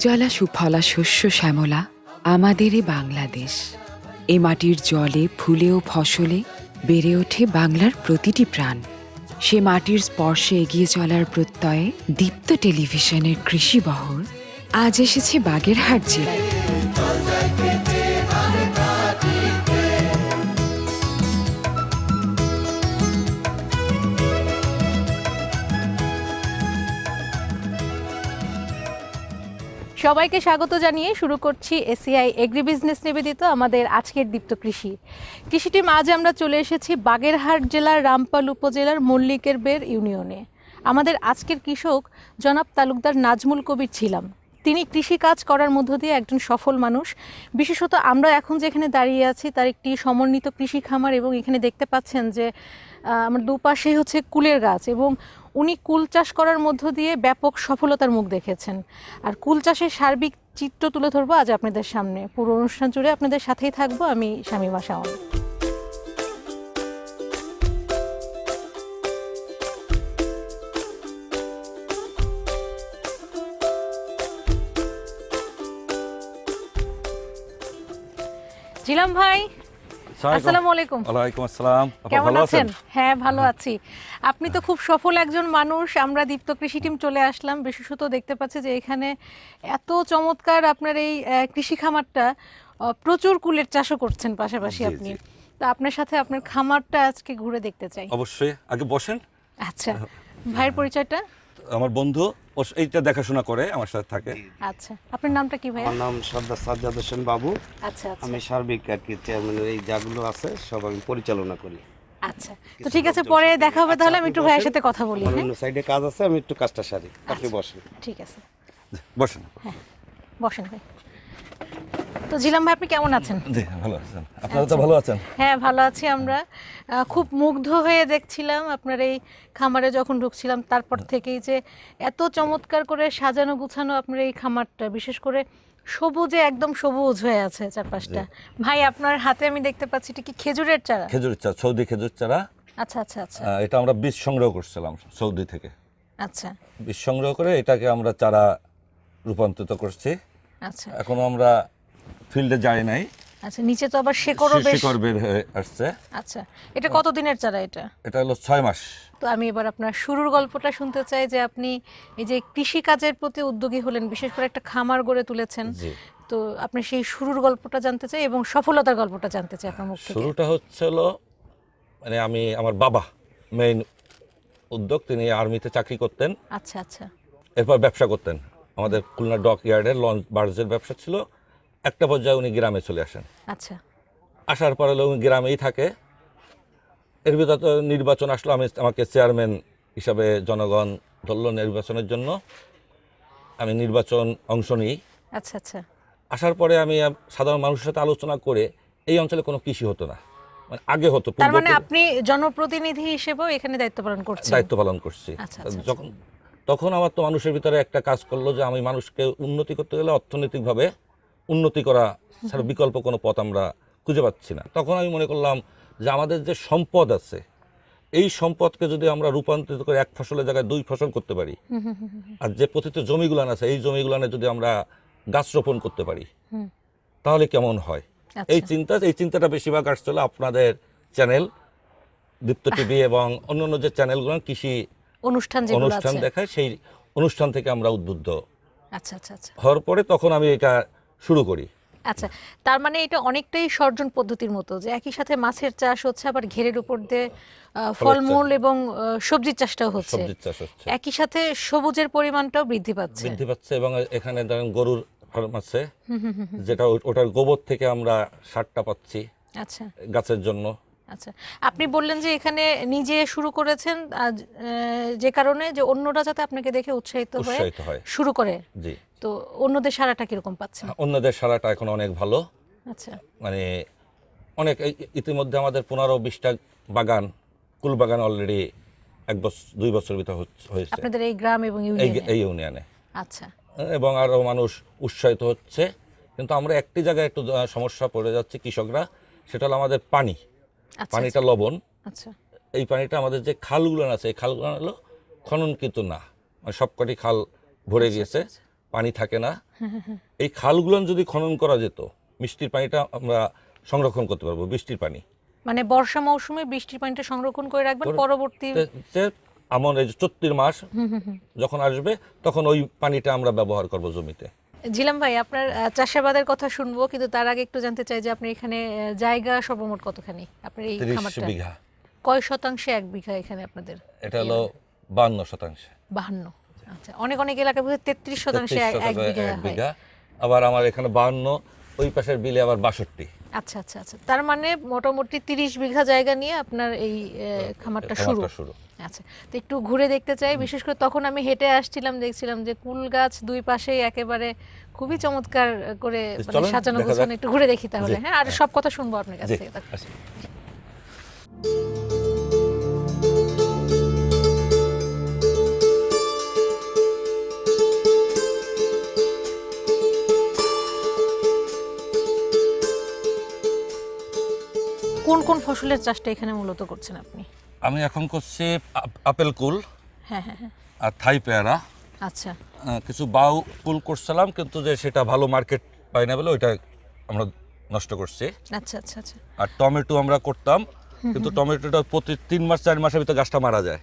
সুজলা সুফলা শস্য শ্যামলা, আমাদেরই বাংলাদেশ। এ মাটির জলে, ফুলে ও ফসলে বেড়ে ওঠে বাংলার প্রতিটি প্রাণ। সে মাটির স্পর্শে এগিয়ে চলার প্রত্যয়ে দীপ্ত টেলিভিশনের কৃষি বহর আজ এসেছে বাগেরহাট জেলায়। সবাইকে স্বাগত জানিয়ে শুরু করছি এসিআই এগ্রি বিজনেস নিবেদিত আমাদের আজকের দীপ্ত কৃষি। কৃষি টিম আজ আমরা চলে এসেছি বাগেরহাট জেলার রামপাল উপজেলার মল্লিকের বের ইউনিয়নে। আমাদের আজকের কৃষক জনাব তালুকদার নাজমুল কবির ছিলাম। তিনি কৃষি কাজ করার মধ্য দিয়ে একজন সফল মানুষ। বিশেষত আমরা এখন যেখানে দাঁড়িয়ে আছি, তার একটি সমন্বিত কৃষি খামার এবং এখানে দেখতে পাচ্ছেন যে আমার দুপাশেই হচ্ছে কুলের গাছ এবং উনি কুল চাষ করার মধ্য দিয়ে ব্যাপক সফলতার মুখ দেখেছেন। আর কুল চাষের সার্বিক চিত্র তুলে ধরবো আজ আপনাদের সামনে। পুরো অনুষ্ঠান জুড়ে আপনাদের সাথেই থাকব। আমি স্বামী শাওন। জিলাম ভাই। আসসালামু আলাইকুম। ওয়ালাইকুম আসসালাম। কেমন আছেন? হ্যাঁ ভালো আছি। আপনি তো খুব সফল একজন মানুষ। আমরা দীপ্ত কৃষি টিম চলে আসলাম। বিশেষত দেখতে পাচ্ছি যে এখানে এত চমৎকার আপনার এই কৃষি খামারটা প্রচুর কুলের চাষও করছেন পাশাপাশি আপনি। তো আপনার সাথে আপনার খামারটা আজকে ঘুরে দেখতে চাই। অবশ্যই। আগে বসেন। আচ্ছা। ভাইয়ের পরিচয়টা? আমার বন্ধু ও এইটা দেখাশোনা করে আমার সাথে থাকে। আচ্ছা আপনার নামটা কি ভাই আমার নাম সর্দার সাজ্জাদ হোসেন বাবু। আচ্ছা আচ্ছা। আমি সার্বিক আর কি চেয়ারম্যান এই যাগুলো আছে সব আমি পরিচালনা করি। আচ্ছা তো ঠিক আছে পরে দেখা হবে তাহলে আমি একটু ভাইয়ের সাথে কথা বলি হ্যাঁ? অন্য সাইডে কাজ আছে আমি একটু কাজটা সারি। আপনি বসেন। ঠিক আছে। বসেন। বসেন ভাই। তো জিলাম ভাই আপনি কেমন আছেন? জি ভালো আছেন। আপনারা তো ভালো আছেন? হ্যাঁ ভালো আছি আমরা। খুব মুগ্ধ হয়ে দেখছিলাম আপনার এই খামারে যখন ঢুকছিলাম তারপর থেকেই যে এত চমৎকার করে সাজানো গুছানো আপনার এই খামারটা বিশেষ করে সবুজে একদম সবুজ হয়ে আছে চারপাশটা। ভাই আপনার হাতে আমি দেখতে পাচ্ছি এটা কি খেজুরের চারা? খেজুর চা সৌদি খেজুর চারা। আচ্ছা আচ্ছা আচ্ছা। এটা আমরা বীজ সংগ্রহ করছিলাম সৌদি থেকে। আচ্ছা। বীজ সংগ্রহ করে এটাকে আমরা চারা রূপান্তরিত করছি। আচ্ছা। এখনও আমরা ফিল্ডে যায় নাই। আচ্ছা নিচে তো আবার শেকড়ও বেশ শিকড় বের হয়ে আসছে। আচ্ছা এটা কত দিনের চারা এটা? এটা হলো ছয় মাস। তো আমি এবার আপনার শুরুর গল্পটা শুনতে চাই যে আপনি এই যে কৃষি কাজের প্রতি উদ্যোগী হলেন বিশেষ করে একটা খামার গড়ে তুলেছেন। জি। তো আপনি সেই শুরুর গল্পটা জানতে চাই এবং সফলতার গল্পটা জানতে চাই আপনার মুখ থেকে। শুরুটা হচ্ছে হলো মানে আমি আমার বাবা মেইন উদ্যোগ তিনি আর্মিতে চাকরি করতেন। আচ্ছা আচ্ছা। এরপর ব্যবসা করতেন। আমাদের খুলনা ডক ইয়ার্ডের লঞ্চ বার্জের ব্যবসা ছিল। একটা পর্যায়ে উনি গ্রামে চলে আসেন। আচ্ছা। আসার পরে উনি গ্রামেই থাকে। এর ভিতরে তো নির্বাচন আসলো আমি আমাকে চেয়ারম্যান হিসাবে জনগণ ধরল নির্বাচনের জন্য। আমি নির্বাচন অংশ নিই। আচ্ছা আচ্ছা। আসার পরে আমি সাধারণ মানুষের সাথে আলোচনা করে এই অঞ্চলে কোনো কৃষি হতো না। মানে আগে হতো তার মানে আপনি জনপ্রতিনিধি হিসেবেও এখানে দায়িত্ব পালন করছেন? দায়িত্ব পালন করছি। আচ্ছা, আচ্ছা, যখন তখন আমার তো মানুষের ভিতরে একটা কাজ করল যে আমি মানুষকে উন্নতি করতে গেলে অর্থনৈতিকভাবে উন্নতি করা ছাড়া বিকল্প কোনো পথ আমরা খুঁজে পাচ্ছি না। তখন আমি মনে করলাম যে আমাদের যে সম্পদ আছে এই সম্পদকে যদি আমরা রূপান্তরিত করে এক ফসলের জায়গায় দুই ফসল করতে পারি আর যে পতিত জমিগুলান আছে এই জমিগুলানে যদি আমরা গাছ রোপণ করতে পারি তাহলে কেমন হয়? আচ্ছা। এই চিন্তা এই চিন্তাটা বেশিরভাগ আসছিল আপনাদের চ্যানেল দীপ্ত টিভি এবং অন্যান্য যে চ্যানেলগুলো কৃষি অনুষ্ঠান অনুষ্ঠান দেখায় সেই অনুষ্ঠান থেকে আমরা উদ্বুদ্ধ আচ্ছা আচ্ছা আচ্ছা। হওয়ার পরে তখন আমি এটা শুরু করি। আচ্ছা তার মানে এটা অনেকটাই সর্জন পদ্ধতির মতো যে একই সাথে মাছের চাষ হচ্ছে আবার ঘেরের উপর দিয়ে ফলমূল এবং সবজির চাষটাও হচ্ছে। সবজির চাষ হচ্ছে। একই সাথে সবুজের পরিমাণটাও বৃদ্ধি পাচ্ছে। বৃদ্ধি পাচ্ছে এবং এখানে ধরেন গরুর ফার্ম আছে যেটা ওটার গোবর থেকে আমরা সারটা পাচ্ছি আচ্ছা। গাছের জন্য। আচ্ছা আপনি বললেন যে এখানে নিজে শুরু করেছেন যে কারণে যে অন্যরা যাতে আপনাকে দেখে উৎসাহিত হয়ে। শুরু করে। জি। তো অন্যদের সারাটা কীরকম পাচ্ছেন? অন্যদের সারাটা এখন অনেক ভালো। আচ্ছা। মানে অনেক ইতিমধ্যে আমাদের পনেরো বিশটা বাগান কুল বাগান অলরেডি এক বছর দুই বছর ভিতর হয়েছে। আপনাদের এই গ্রাম এবং এই ইউনিয়নে? এই ইউনিয়নে। আচ্ছা। এবং আরও মানুষ উৎসাহিত হচ্ছে। কিন্তু আমরা একটি জায়গায় একটু সমস্যা পড়ে যাচ্ছে কৃষকরা সেটা হলো আমাদের পানি। আচ্ছা পানিটা লবণ। আচ্ছা। এই পানিটা আমাদের যে খালগুলো আছে এই খালগুলো হলো খননকৃত না। মানে সবকটি খাল ভরে গিয়েছে। পানি থাকে না। এই খালগুলো যদি খনন করা যেত মিষ্টির পানিটা আমরা সংরক্ষণ করতে পারব বৃষ্টির পানি। মানে বর্ষা মৌসুমে বৃষ্টির পানিটা সংরক্ষণ করে রাখবেন পরবর্তী আমার এই যে চত্রির মাস যখন আসবে তখন ওই পানিটা আমরা ব্যবহার করব জমিতে। জিলাম ভাই আপনার চাষাবাদের কথা শুনব কিন্তু তার আগে একটু জানতে চাই যে আপনি এখানে জায়গা সর্বমোট কতখানি? আপনার এই খামারটা। বিঘা। কয় শতাংশে এক বিঘা এখানে আপনাদের? এটা হলো বান্ন শতাংশ। বাহান্ন। আচ্ছা অনেক অনেক এলাকা বোধহয় তেত্রিশ শতাংশে এক- বিঘা আবার আমার এখানে বান্ন ওই পাশের বিলে আবার বাষট্টি। আচ্ছা আচ্ছা আচ্ছা। তার মানে মোটামুটি তিরিশ বিঘা জায়গা নিয়ে আপনার এই খামারটা শুরু। আচ্ছা তো একটু ঘুরে দেখতে চাই। বিশেষ করে তখন আমি হেঁটে আসছিলাম দেখছিলাম যে কুল গাছ দুই পাশেই একেবারে খুবই চমৎকার করে মানে সাজানো গোছানো একটু ঘুরে দেখি তাহলে হ্যাঁ? আর। সব কথা শুনব আপনার কাছ থেকে ফসলের চাষটা এখানে মূলত করছেন আপনি? আমি এখন করছি আপ- আপেল কুল হ্যাঁ হ্যাঁ হ্যাঁ। আর থাই পেয়ারা। আচ্ছা। কিছু বাউ কুল করছিলাম কিন্তু যে সেটা ভালো মার্কেট পাই না বলে ওইটা আমরা নষ্ট করছি। আচ্ছা আচ্ছা আচ্ছা। আর টমেটো আমরা করতাম কিন্তু টমেটোটা প্রতি তিন মাস চার মাসের ভিতরে গাছটা মারা যায়।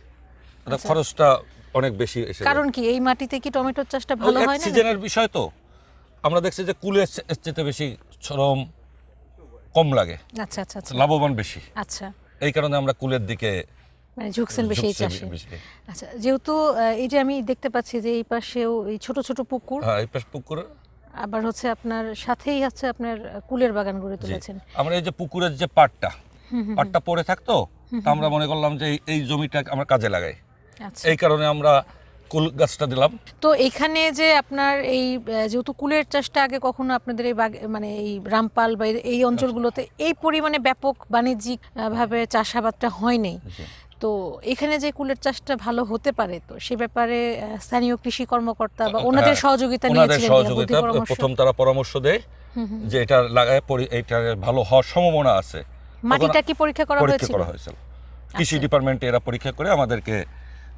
এটা খরচটা অনেক বেশি এসে কারণ কি এই মাটিতে কি টমেটোর চাষটা ভালো হয় না সিজনের বিষয় তো। আমরা দেখছি যে কুলের চেয়ে বেশি শ্রম কম লাগে। আচ্ছা আচ্ছা আচ্ছা। লাভবান বেশি। আচ্ছা। এই কারণে আমরা কুলের দিকে মানে ঝুঁকছেন বেশি এই চাষে। আচ্ছা যেহেতু এই যে আমি দেখতে পাচ্ছি যে এই পাশেও এই ছোট ছোট পুকুর হ্যাঁ এই পাশ পুকুর। আবার হচ্ছে আপনার সাথেই হচ্ছে আপনার কুলের বাগান গড়ে তুলেছেন। আমরা এই যে পুকুরের যে পাটটা পাটটা পড়ে থাকতো তা আমরা মনে করলাম যে এই- এই জমিটা আমরা কাজে লাগাই। আচ্ছা। এই কারণে আমরা কুল গাছটা দিলাম। তো এখানে যে আপনার এই যেহেতু কুলের চাষটা আগে কখনো আপনাদের এই মানে এই রামপাল বা এই- অঞ্চলগুলোতে এই পরিমাণে ব্যাপক বাণিজ্যিক ভাবে চাষাবাদটা হয় নাই। তো এখানে যে কুলের চাষটা ভালো হতে পারে তো সে ব্যাপারে স্থানীয় কৃষি কর্মকর্তা বা ওনাদের হ্যাঁ, সহযোগিতা ওনাদের নিয়েছিলেন সহযোগিতা প্রথম তারা পরামর্শ দেয় যে এটা লাগায় এইটার ভালো হওয়ার সম্ভাবনা আছে। মাটিটা কি পরীক্ষা করা পরীক্ষা হয়েছিল? করা হয়েছিল। কৃষি আচ্ছা। ডিপার্টমেন্টে এরা পরীক্ষা করে আমাদেরকে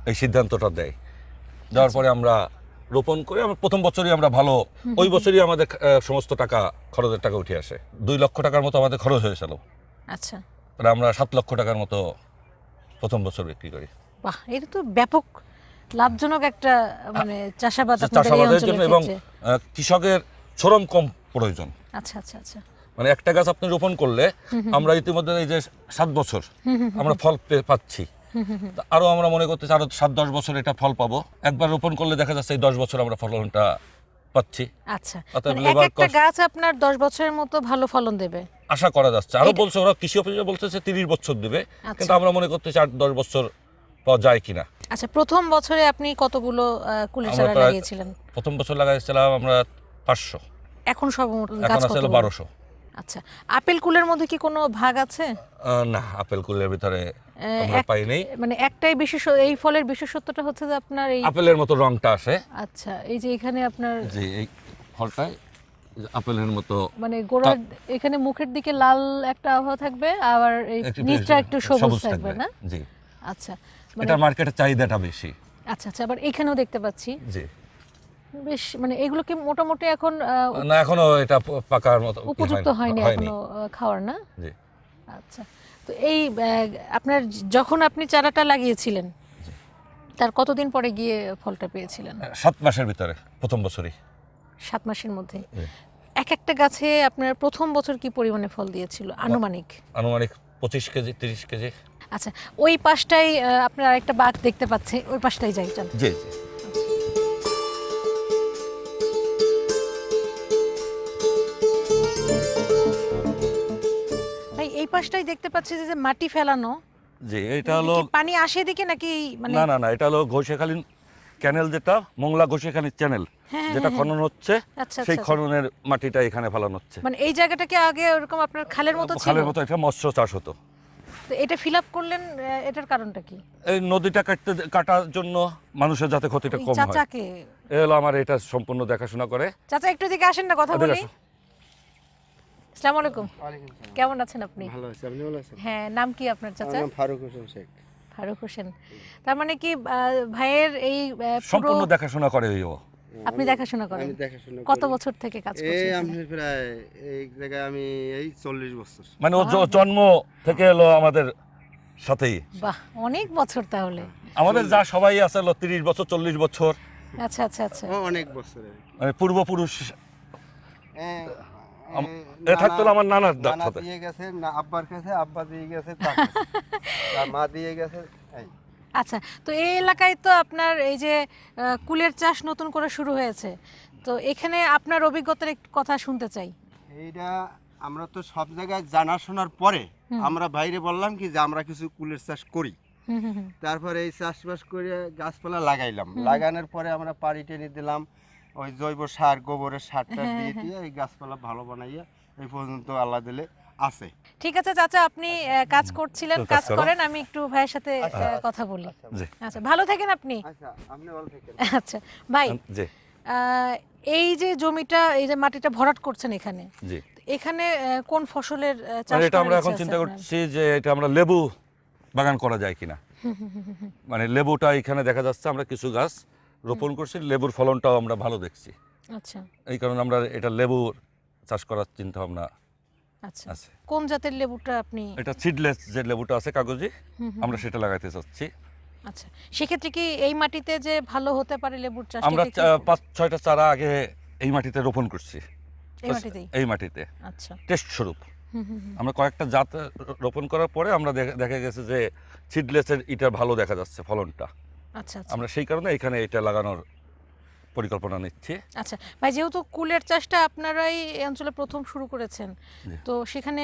এই সিদ্ধান্তটা দেয়। দেওয়ার পরে আমরা রোপণ করে আমরা প্রথম বছরই আমরা ভালো ওই বছরই আমাদের সমস্ত টাকা খরচের টাকা উঠে আসে। দুই লক্ষ টাকার মতো আমাদের খরচ হয়েছিল আচ্ছা। আর আমরা সাত লক্ষ টাকার মতো প্রথম বছর বিক্রি করি। বাহ এটা তো ব্যাপক লাভজনক একটা মানে চাষাবাদ চাষাবাদের জন্য এবং কৃষকের শ্রম কম প্রয়োজন। আচ্ছা আচ্ছা আচ্ছা। মানে একটা গাছ আপনি রোপণ করলে আমরা ইতিমধ্যে এই যে সাত বছর আমরা ফল পাচ্ছি। তা আরও আমরা মনে করতেছি আরও সাত দশ বছর এটা ফল পাবো। একবার রোপণ করলে দেখা যাচ্ছে এই দশ বছর আমরা ফলনটা পাচ্ছি। আচ্ছা। মানে একটা গাছ আপনার দশ বছরের মতো ভালো ফলন দেবে। আশা করা যাচ্ছে। আরও বলছে ওরা কৃষি অফিসে বলতেছে তিরিশ বছর দিবে। আচ্ছা। কিন্তু আমরা মনে করতেছি আট দশ বছর পাওয়া যায় কিনা। আচ্ছা প্রথম বছরে আপনি কতগুলো কুলের চারা লাগিয়েছিলেন? প্রথম বছর লাগাইছিলাম আমরা পাঁচশো। এখন সব গাছ এখন কত বারোশো। আচ্ছা আপেল কুলের মধ্যে কি কোনো ভাগ আছে? না আপেল কুলের ভিতরে আমরা পাই নেই। মানে একটাই বিশেষ এই ফলের বিশেষত্বটা হচ্ছে যে আপনার এই আপেলের মতো রংটা আসে। আচ্ছা এই যে এখানে আপনার যে এই ফলটায় আপেলের মতো মানে গোড়ার এখানে মুখের দিকে লাল একটা আবহাওয়া থাকবে আবার এই নিচটা একটু সবুজ থাকবে না? জি। আচ্ছা মানে এটা মার্কেটের চাহিদাটা বেশি। আচ্ছা আচ্ছা আবার এখানেও দেখতে পাচ্ছি। জি। বেশ মানে এগুলো কি মোটামুটি এখন না এখনও এটা পাকার মতো উপযুক্ত হয়নি এখনও খাওয়ার না? জি। আচ্ছা তো এই আপনার যখন আপনি চারাটা লাগিয়েছিলেন তার কতদিন পরে গিয়ে ফলটা পেয়েছিলেন? সাত মাসের ভিতরে প্রথম বছরই। সাত মাসের মধ্যে। এক একটা গাছে আপনার প্রথম বছর কি পরিমাণে ফল দিয়েছিল? আনুমানিক। আনুমানিক পঁচিশ কেজি তিরিশ কেজি। আচ্ছা ওই পাশটাই আপনার আরেকটা বাঘ দেখতে পাচ্ছে ওই পাশটাই যাই চল। জি জি। পাশটাই দেখতে পাচ্ছি যে মাটি ফেলানো। জি এটা হলো পানি আসে এদিকে নাকি মানে না না না এটা হলো ঘোষেখালীন ক্যানেল যেটা মংলা ঘোষেখালীন চ্যানেল হ্যাঁ, যেটা হ্যাঁ, খনন হচ্ছে আচ্ছা, সেই আচ্ছা। খননের মাটিটা এখানে ফেলানো হচ্ছে। মানে এই জায়গাটাকে আগে ওরকম আপনার খালের মতো ছিল? খালের মতো এটা মৎস্য চাষ হতো। তো এটা ফিল আপ করলেন এটার কারণটা কি? এই নদীটা কাটতে কাটার জন্য মানুষের যাতে ক্ষতিটা কম হয়। চাচাকে? এ হলো আমার এটা সম্পূর্ণ দেখাশোনা করে। চাচা একটু দিকে আসেন না কথা বলি। আসসালামু আলাইকুম। কেমন আছেন আপনি? ভালো আছে আপনি ভালো আছেন? হ্যাঁ নাম কি আপনার আমার চাচা নাম ফারুক হোসেন শেখ। ফারুক হোসেন। তার মানে কি ভাইয়ের এই সম্পূর্ণ দেখাশোনা করে ও। আপনি দেখাশোনা করেন। আমি দেখাশোনা কত বছর থেকে কাজ করছেন এখানে? আমি প্রায় এই জায়গায় আমি এই চল্লিশ বছর। মানে ও জন্ম থেকে এলো আমাদের সাথেই। বাহ অনেক বছর তাহলে। আমাদের যা সবাই আছে হলো তিরিশ বছর চল্লিশ বছর। আচ্ছা আচ্ছা আচ্ছা। অনেক বছর মানে পূর্বপুরুষ এ, থাকতো আমার নানার সাথে। দিয়ে গেছে না আব্বার কাছে আব্বা দিয়ে গেছে তার মা দিয়ে গেছে এই। আচ্ছা তো এই এলাকায় তো আপনার এই যে কুলের চাষ নতুন করে শুরু হয়েছে। তো এখানে আপনার অভিজ্ঞতার একটু কথা শুনতে চাই। এইটা আমরা তো সব জায়গায় জানাশোনার পরে আমরা বাইরে বললাম কি যে আমরা কিছু কুলের চাষ করি। তারপরে এই চাষবাস করে গাছপালা লাগাইলাম। লাগানোর পরে আমরা পাড়ি টেনে দিলাম। ওই জৈব সার গোবরের সারটা হ্যাঁ, দিয়ে দিয়ে এই গাছপালা ভালো বানাইয়া এই পর্যন্ত আল্লাহ দিলে আছে। ঠিক আছে চাচা আপনি কাজ করছিলেন কাজ করেন আমি একটু ভাইয়ের সাথে কথা বলি। আচ্ছা ভালো থাকেন আপনি। আচ্ছা আপনি ভালো থাকেন। আচ্ছা ভাই জি। এই যে জমিটা এই যে মাটিটা ভরাট করছেন এখানে জি। এখানে আহ, কোন ফসলের চাষ এটা আমরা এখন চিন্তা করছি যে এটা আমরা লেবু বাগান করা যায় কিনা। মানে লেবুটা এখানে দেখা যাচ্ছে আমরা কিছু গাছ রোপণ করছি লেবুর ফলনটাও আমরা ভালো দেখছি। আচ্ছা। এই কারণে আমরা এটা লেবুর চাষ করার চিন্তা ভাবনা আচ্ছা কোন জাতের লেবুটা আপনি এটা সিডলেস যে লেবুটা আছে কাগজি। আমরা সেটা লাগাইতে চাচ্ছি। আচ্ছা সেক্ষেত্রে কি এই মাটিতে যে ভালো হতে পারে লেবুর চাষ আমরা পাঁচ ছয়টা চারা আগে এই মাটিতে রোপণ করছি। এই মাটিতে। আচ্ছা। টেস্ট স্বরূপ। আমরা কয়েকটা জাত রোপণ করার পরে আমরা দেখা গেছে যে সিডলেসের ইটা ভালো দেখা যাচ্ছে ফলনটা। আচ্ছা আচ্ছা। আমরা সেই কারণে এখানে এটা লাগানোর পরিকল্পনা নিচ্ছি। আচ্ছা ভাই যেহেতু কুলের চাষটা আপনারাই এই অঞ্চলে প্রথম শুরু করেছেন তো সেখানে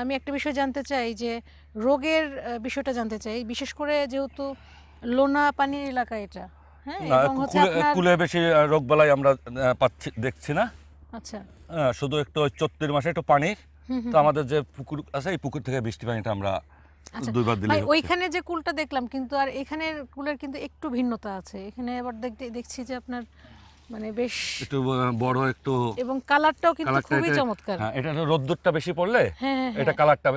আমি একটা বিষয় জানতে চাই যে রোগের বিষয়টা জানতে চাই। বিশেষ করে যেহেতু লোনা পানির এলাকা এটা হ্যাঁ? এবং হচ্ছে কুলে- আপনার কুলে বেশি রোগ বালাই আমরা পাচ্ছি দেখছি না। আচ্ছা। শুধু একটু চৈত্র মাসে একটু পানির তো আমাদের যে পুকুর আছে এই পুকুর থেকে বৃষ্টি পানিটা আমরা দুইবার দিলে ওইখানে যে কুলটা দেখলাম কিন্তু আর এখানের কুলের কিন্তু একটু ভিন্নতা আছে এখানে আবার দেখতে দেখছি যে আপনার মানে বেশ একটু বড় একটু এবং কালারটাও কিন্তু খুবই চমৎকার হ্যাঁ এটা রোদ্দুরটা বেশি পড়লে হ্যাঁ হ্যাঁ এটা। কালারটা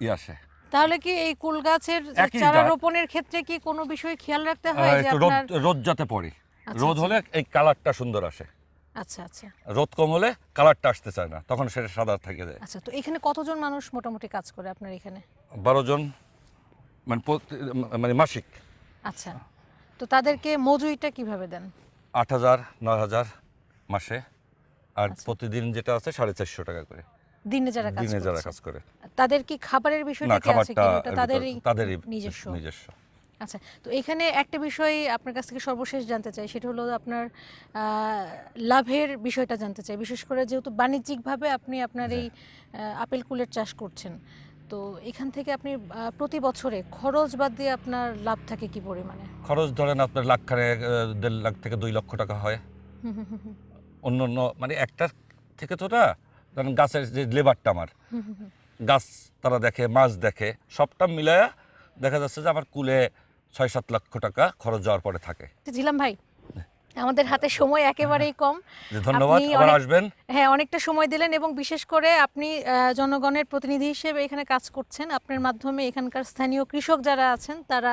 ই আসে তাহলে কি এই কুল গাছের চারা। রোপণের ক্ষেত্রে কি কোনো বিষয় খেয়াল রাখতে হয় যে রোদ আপনার রোদ যাতে পড়ে আচ্ছা, রোদ আচ্ছা। হলে এই কালারটা সুন্দর আসে আচ্ছা আচ্ছা। রোদ কম হলে কালারটা আসতে চায় না তখন সেটা সাদা থেকে যায়। আচ্ছা তো এখানে কতজন মানুষ মোটামুটি কাজ করে আপনার এখানে? বারো জন মানে মানে মাসিক। আচ্ছা তো তাদেরকে মজুরিটা কীভাবে দেন? আট হাজার নয় হাজার মাসে আর আচ্ছা। প্রতিদিন যেটা আছে সাড়ে চারশো টাকা করে। দিনে যারা কাজ দিনে যারা কাজ করে। তাদের কি খাবারের বিষয়টা আছে কি তাদেরই নিজস্ব। নিজস্ব। আচ্ছা তো এখানে একটা বিষয় আপনার কাছ থেকে সর্বশেষ জানতে চাই সেটা হলো আপনার লাভের বিষয়টা জানতে চাই বিশেষ করে যেহেতু বাণিজ্যিকভাবে আপনি আপনার এই আপেল কুলের চাষ করছেন তো এখান থেকে আপনি প্রতি বছরে খরচ বাদ দিয়ে আপনার লাভ থাকে কি পরিমাণে খরচ ধরেন আপনার লাখ খানেক দেড় লাখ থেকে দুই লক্ষ টাকা হয়। অন্য অন্য মানে একটা থেকে তো না ধরেন গাছের যে লেবারটা আমার। গাছ তারা দেখে মাছ দেখে সবটা মিলায়া দেখা যাচ্ছে যে আমার কুলে ছয় সাত লক্ষ টাকা খরচ যাওয়ার পরে থাকে। ঝিলাম ভাই আমাদের হাতে সময় একেবারেই কম। ধন্যবাদ। আপনি আবার আসবেন। হ্যাঁ অনেকটা সময় দিলেন এবং বিশেষ করে আপনি জনগণের প্রতিনিধি হিসেবে এখানে কাজ করছেন। আপনার মাধ্যমে এখানকার স্থানীয় কৃষক যারা আছেন তারা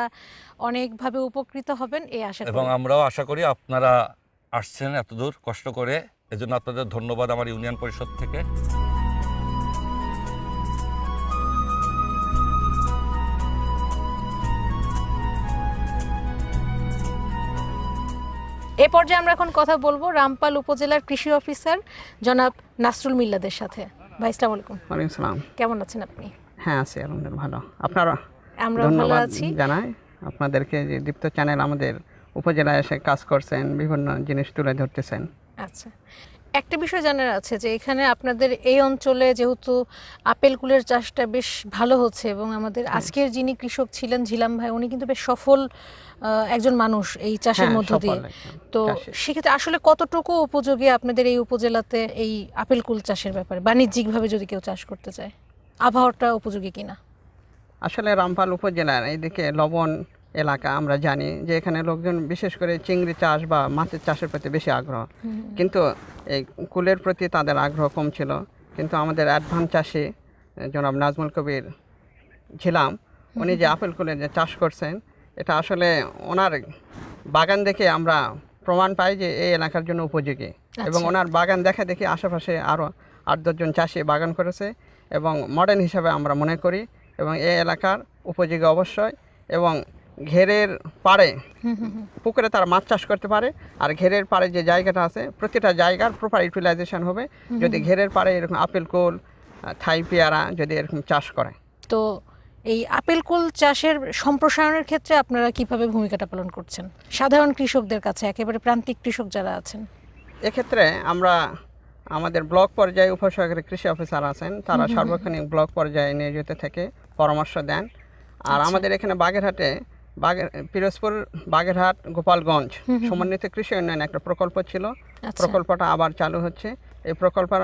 অনেকভাবে উপকৃত হবেন এই আশা এবং আমরাও আশা করি আপনারা আসছেন এতদূর কষ্ট করে। এজন্য আপনাদের ধন্যবাদ আমার ইউনিয়ন পরিষদ থেকে। এ পর্যায়ে আমরা এখন কথা বলব রামপাল উপজেলার কৃষি অফিসার জনাব নাসরুল মিল্লাদের সাথে। ভাই আসসালামু আলাইকুম। ওয়ালাইকুম সালাম। কেমন আছেন আপনি? হ্যাঁ আছি আলহামদুলিল্লাহ ভালো। আপনারা আমরা ভালো আছি। জানাই। আপনাদেরকে যে দীপ্ত চ্যানেল আমাদের উপজেলায় এসে কাজ করছেন বিভিন্ন জিনিস তুলে ধরতেছেন। আচ্ছা। একটা বিষয় জানার আছে যে এখানে আপনাদের এই অঞ্চলে যেহেতু আপেল কুলের চাষটা বেশ ভালো হচ্ছে এবং আমাদের আজকের যিনি কৃষক ছিলেন ঝিলাম ভাই উনি কিন্তু বেশ সফল একজন মানুষ এই চাষের হ্যাঁ, মধ্য দিয়ে। তো সেক্ষেত্রে আসলে কতটুকু উপযোগী আপনাদের এই উপজেলাতে এই আপেল কুল চাষের ব্যাপারে? বাণিজ্যিকভাবে যদি কেউ চাষ করতে চায় আবহাওয়াটা উপযোগী কিনা? আসলে রামপাল উপজেলার এইদিকে লবণ এলাকা আমরা জানি যে এখানে লোকজন বিশেষ করে চিংড়ি চাষ বা মাছের চাষের প্রতি বেশি আগ্রহ। কিন্তু এই কুলের প্রতি তাদের আগ্রহ কম ছিল। কিন্তু আমাদের অ্যাডভান্স চাষি জনাব নাজমুল কবির ছিলাম উনি যে আপেল কুলের যে চাষ করছেন এটা আসলে ওনার বাগান দেখে আমরা প্রমাণ পাই যে এই এলাকার জন্য উপযোগী। এবং আচ্ছা। ওনার বাগান দেখা দেখি আশেপাশে আরও আট দশজন চাষি বাগান করেছে এবং মডার্ন হিসাবে আমরা মনে করি। এবং এই এলাকার উপযোগী অবশ্যই। এবং ঘেরের পাড়ে পুকুরে তারা মাছ চাষ করতে পারে। আর ঘেরের পাড়ে যে জায়গাটা আছে প্রতিটা জায়গার প্রপার ইউটিলাইজেশন হবে। যদি ঘেরের পাড়ে এরকম আপেল কুল থাই পেয়ারা যদি এরকম চাষ করে। তো এই আপেল কুল চাষের সম্প্রসারণের ক্ষেত্রে আপনারা কীভাবে ভূমিকাটা পালন করছেন? সাধারণ কৃষকদের কাছে একেবারে প্রান্তিক কৃষক যারা আছেন। এক্ষেত্রে আমরা আমাদের ব্লক পর্যায়ে উপসহকারী কৃষি অফিসার আছেন। তারা সার্বক্ষণিক ব্লক পর্যায়ে নিয়োজিত থেকে পরামর্শ দেন। আর আমাদের এখানে বাগেরহাটে বাগের পিরোজপুর বাগেরহাট গোপালগঞ্জ সমন্বিত কৃষি উন্নয়ন একটা প্রকল্প ছিল। আচ্ছা। প্রকল্পটা আবার চালু হচ্ছে। এই প্রকল্পের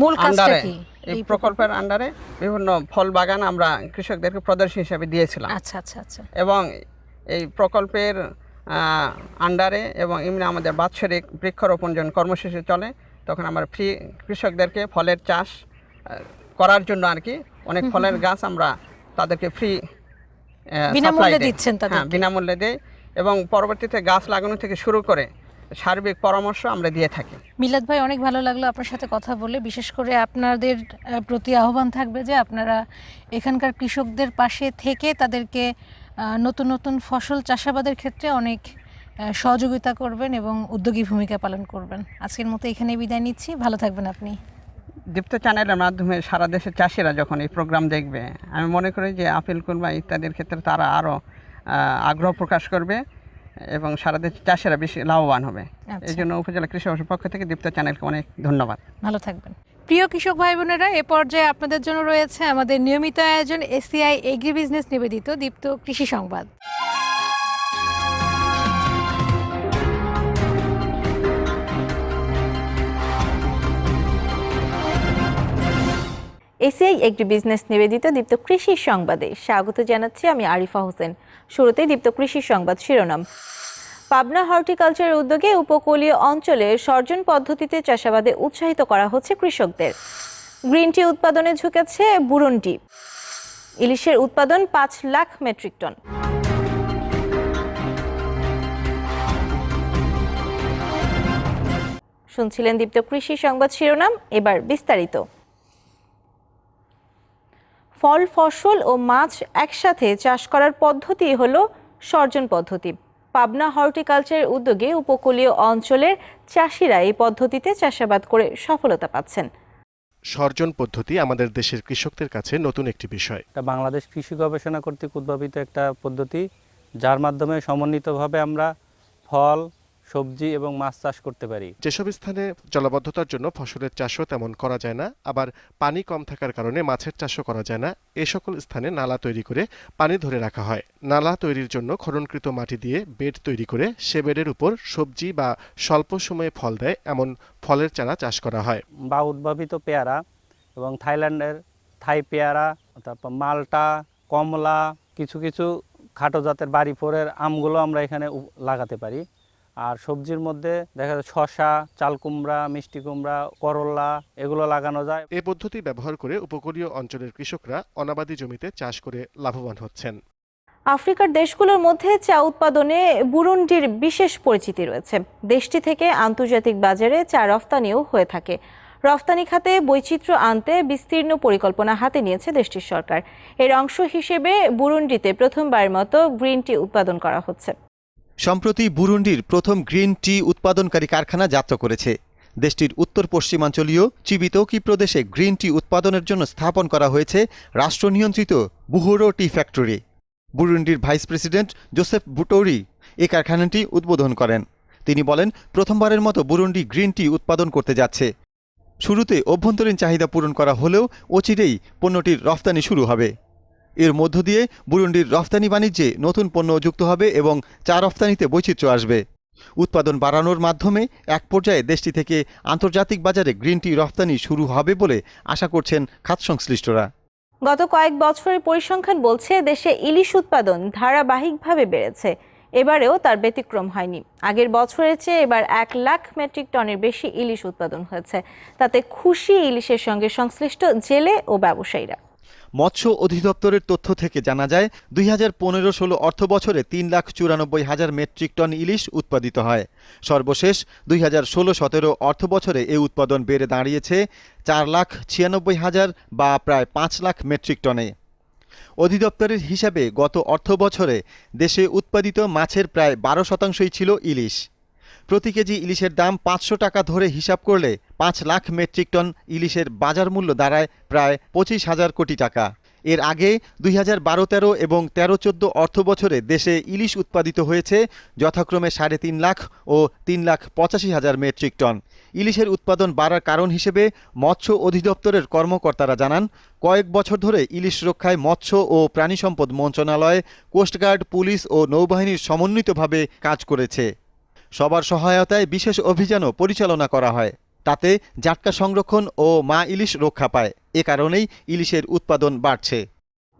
মূল আন্ডারে এই প্রকল্পের আন্ডারে বিভিন্ন ফল বাগান আমরা কৃষকদেরকে প্রদর্শনী হিসাবে দিয়েছিলাম। আচ্ছা আচ্ছা আচ্ছা। এবং এই প্রকল্পের আন্ডারে এবং এমনি আমাদের বাৎসরিক বৃক্ষরোপণ যখন কর্মসূচি চলে তখন আমরা ফ্রি কৃষকদেরকে ফলের চাষ করার জন্য আর কি অনেক ফলের গাছ আমরা তাদেরকে ফ্রি বিনামূল্যে দিচ্ছেন তাদেরকে? হ্যাঁ বিনামূল্যে দেই এবং পরবর্তীতে গাছ লাগানো থেকে শুরু করে সার্বিক পরামর্শ আমরা দিয়ে থাকি। মিলাদ ভাই অনেক ভালো লাগল আপনার সাথে কথা বলে। বিশেষ করে আপনাদের প্রতি আহ্বান থাকবে যে আপনারা এখানকার কৃষকদের পাশে থেকে তাদেরকে নতুন নতুন ফসল চাষাবাদের ক্ষেত্রে অনেক সহযোগিতা করবেন এবং উদ্যোগী ভূমিকা পালন করবেন। আজকের মতো এখানে বিদায় নিচ্ছি। ভালো থাকবেন আপনি। দীপ্ত চ্যানেলের মাধ্যমে সারা দেশের চাষিরা যখন এই প্রোগ্রাম দেখবে আমি মনে করি যে আপেল কুলবা ইত্যাদির ক্ষেত্রে তারা আরও আগ্রহ প্রকাশ করবে এবং সারা দেশের চাষিরা বেশি লাভবান হবে। আচ্ছা। এই জন্য উপজেলা কৃষি অফিসের পক্ষ থেকে দীপ্ত চ্যানেলকে অনেক ধন্যবাদ। ভালো থাকবেন। প্রিয় কৃষক ভাই বোনেরা এ পর্যায়ে আপনাদের জন্য রয়েছে আমাদের নিয়মিত আয়োজন এসিআই এগ্রি বিজনেস নিবেদিত দীপ্ত কৃষি সংবাদ। এসিআই একটি বিজনেস নিবেদিত দীপ্ত কৃষি সংবাদে। স্বাগত জানাচ্ছি আমি আরিফা হোসেন। শুরুতেই দীপ্ত কৃষি সংবাদ শিরোনাম। পাবনা হর্টিকালচারের উদ্যোগে উপকূলীয় অঞ্চলে সর্জন পদ্ধতিতে চাষাবাদে উৎসাহিত করা হচ্ছে কৃষকদের। গ্রিন টি উৎপাদনে ঝুঁকেছে বুরুন্ডি ইলিশের উৎপাদন পাঁচ লাখ মেট্রিক টন। শুনছিলেন দীপ্ত কৃষি সংবাদ শিরোনাম, এবার বিস্তারিত। ফল ফসল ও মাছ একসাথে চাষ করার পদ্ধতি হলো সর্জন পদ্ধতি। পাবনা হর্টিকালচারের উদ্যোগে উপকূলীয় অঞ্চলের চাষিরা এই পদ্ধতিতে চাষাবাদ করে সফলতা পাচ্ছেন। সর্জন পদ্ধতি আমাদের দেশের কৃষকদের কাছে নতুন একটি বিষয়। এটা বাংলাদেশ কৃষি গবেষণা কর্তৃক উদ্ভাবিত একটা পদ্ধতি যার মাধ্যমে সমন্বিতভাবে আমরা ফল সবজি এবং মাছ চাষ করতে পারি। যেসব স্থানে জলাবদ্ধতার জন্য ফসলের চাষও তেমন করা যায় না আবার পানি কম থাকার কারণে মাছের চাষও করা যায় না এ সকল স্থানে নালা তৈরি করে পানি ধরে রাখা হয়। নালা তৈরির জন্য খননকৃত মাটি দিয়ে বেড তৈরি করে সে বেডের উপর সবজি বা স্বল্প সময়ে ফল দেয় এমন ফলের চারা চাষ করা হয়। বা উদ্ভাবিত পেয়ারা এবং থাইল্যান্ডের থাই পেয়ারা তারপর মালটা কমলা কিছু কিছু খাটো জাতের বাড়ি ফোরের আমগুলো আমরা এখানে লাগাতে পারি। আর সবজির মধ্যে দেখা যায় শশা চাল কুমড়া মিষ্টি কুমড়া করলা এগুলো লাগানো যায়। এ পদ্ধতি ব্যবহার করে উপকূলীয় অঞ্চলের কৃষকরা অনাবাদি জমিতে চাষ করে লাভবান হচ্ছেন। আফ্রিকার দেশগুলোর মধ্যে চা উৎপাদনে বুরুন্ডির বিশেষ পরিচিতি রয়েছে। দেশটি থেকে আন্তর্জাতিক বাজারে চা রফতানিও হয়ে থাকে। রফতানি খাতে বৈচিত্র্য আনতে বিস্তীর্ণ পরিকল্পনা হাতে নিয়েছে দেশটির সরকার। এর অংশ হিসেবে বুরুন্ডিতে প্রথমবারের মতো গ্রিন টি উৎপাদন করা হচ্ছে। সম্প্রতি বুরুন্ডির প্রথম গ্রিন টি উৎপাদনকারী কারখানা যাত্রা করেছে। দেশটির উত্তর পশ্চিমাঞ্চলীয় চিবিতৌকি প্রদেশে গ্রিন টি উৎপাদনের জন্য স্থাপন করা হয়েছে রাষ্ট্রনিয়ন্ত্রিত বুহোরো টি ফ্যাক্টরি। বুরুন্ডির ভাইস প্রেসিডেন্ট জোসেফ বুটোরি এই কারখানাটি উদ্বোধন করেন। তিনি বলেন, প্রথমবারের মতো বুরুন্ডি গ্রিন টি উৎপাদন করতে যাচ্ছে। শুরুতে অভ্যন্তরীণ চাহিদা পূরণ করা হলেও অচিরেই পণ্যটির রফতানি শুরু হবে। এর মধ্য দিয়ে বুরুন্ডির রফতানি বাণিজ্যে নতুন পণ্য যুক্ত হবে এবং চা রফতানিতে বৈচিত্র্য আসবে। উৎপাদন বাড়ানোর মাধ্যমে এক পর্যায়ে দেশটি থেকে আন্তর্জাতিক বাজারে গ্রিন টি রফতানি শুরু হবে বলে আশা করছেন খাত সংশ্লিষ্টরা। গত কয়েক বছরের পরিসংখ্যান বলছে, দেশে ইলিশ উৎপাদন ধারাবাহিকভাবে বেড়েছে। এবারেও তার ব্যতিক্রম হয়নি। আগের বছরের চেয়ে এবার এক লাখ মেট্রিক টনের বেশি ইলিশ উৎপাদন হয়েছে। তাতে খুশি ইলিশের সঙ্গে সংশ্লিষ্ট জেলে ও ব্যবসায়ীরা। মৎস্য অধিদপ্তরের তথ্য থেকে জানা যায়, দুই হাজার পনেরো ষোলো অর্থ বছরে তিন লাখ চুরানব্বই হাজার মেট্রিক টন ইলিশ উৎপাদিত হয়। সর্বশেষ দুই হাজার ষোলো সতেরো অর্থ বছরে এ উৎপাদন বেড়ে দাঁড়িয়েছে চার লাখ ছিয়ানব্বই হাজার বা প্রায় পাঁচ লাখ মেট্রিক টনে। অধিদপ্তরের হিসাবে গত অর্থ বছরে দেশে উৎপাদিত মাছের প্রায় বারো শতাংশই ছিল ইলিশ। প্রতি কেজি ইলিশের দাম পাঁচশো টাকা ধরে হিসাব করলে পাঁচ লাখ মেট্রিক টন ইলিশের বাজার মূল্য দাঁড়ায় প্রায় পঁচিশ হাজার কোটি টাকা। এর আগে দুই হাজার বারো, তেরো এবং তেরো চোদ্দ অর্থ বছরে দেশে ইলিশ উৎপাদিত হয়েছে যথাক্রমে সাড়ে তিন লাখ ও তিন লাখ পঁচাশি হাজার মেট্রিক টন। ইলিশের উৎপাদন বাড়ার কারণ হিসেবে মৎস্য অধিদপ্তরের কর্মকর্তারা জানান, কয়েক বছর ধরে ইলিশ রক্ষায় মৎস্য ও প্রাণী সম্পদ মন্ত্রণালয়, কোস্টগার্ড, পুলিশ ও নৌবাহিনীর সমন্বিতভাবে কাজ করেছে। সবার সহায়তায় বিশেষ অভিযানও পরিচালনা করা হয়। তাতে জাটকা সংরক্ষণ ও মা ইলিশ রক্ষা পায়। এ কারণেই ইলিশের উৎপাদন বাড়ছে।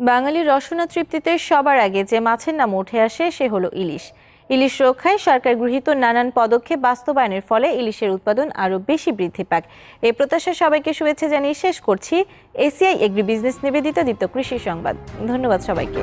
বাঙালির রসনা তৃপ্তিতে সবার আগে যে মাছের নাম উঠে আসে, সে হলো ইলিশ। ইলিশ রক্ষায় সরকার গৃহীত নানান পদক্ষেপ বাস্তবায়নের ফলে ইলিশের উৎপাদন আরও বেশি বৃদ্ধি পাক এই প্রত্যাশা সবাইকে শুভেচ্ছা জানিয়ে শেষ করছি। এসিআই এগ্রি বিজনেস নিবেদিত দীপ্ত কৃষি সংবাদ। ধন্যবাদ সবাইকে।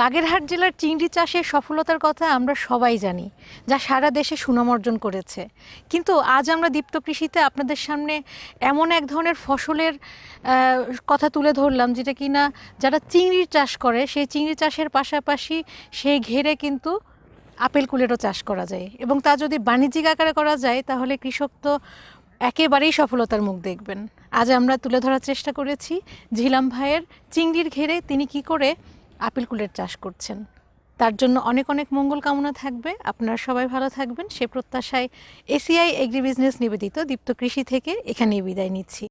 বাগেরহাট জেলার চিংড়ি চাষের সফলতার কথা আমরা সবাই জানি, যা সারা দেশে সুনাম অর্জন করেছে। কিন্তু আজ আমরা দীপ্ত কৃষিতে আপনাদের সামনে এমন এক ধরনের ফসলের কথা তুলে ধরলাম, যেটা কিনা যারা চিংড়ির চাষ করে, সেই চিংড়ি চাষের পাশাপাশি সেই ঘেরে কিন্তু আপেল কুলেরও চাষ করা যায়। এবং তা যদি বাণিজ্যিক আকারে করা যায়, তাহলে কৃষক তো একেবারেই সফলতার মুখ দেখবেন। আজ আমরা তুলে ধরার চেষ্টা করেছি ঝিলাম ভাইয়ের চিংড়ির ঘেরে তিনি কি করে আপেল কুলের চাষ করছেন। তার জন্য অনেক অনেক মঙ্গল কামনা থাকবে। আপনারা সবাই ভালো থাকবেন। সে প্রত্যাশায় এসিআই এগ্রি বিজনেস নিবেদিত দীপ্ত কৃষি থেকে এখানেই বিদায় নিচ্ছি।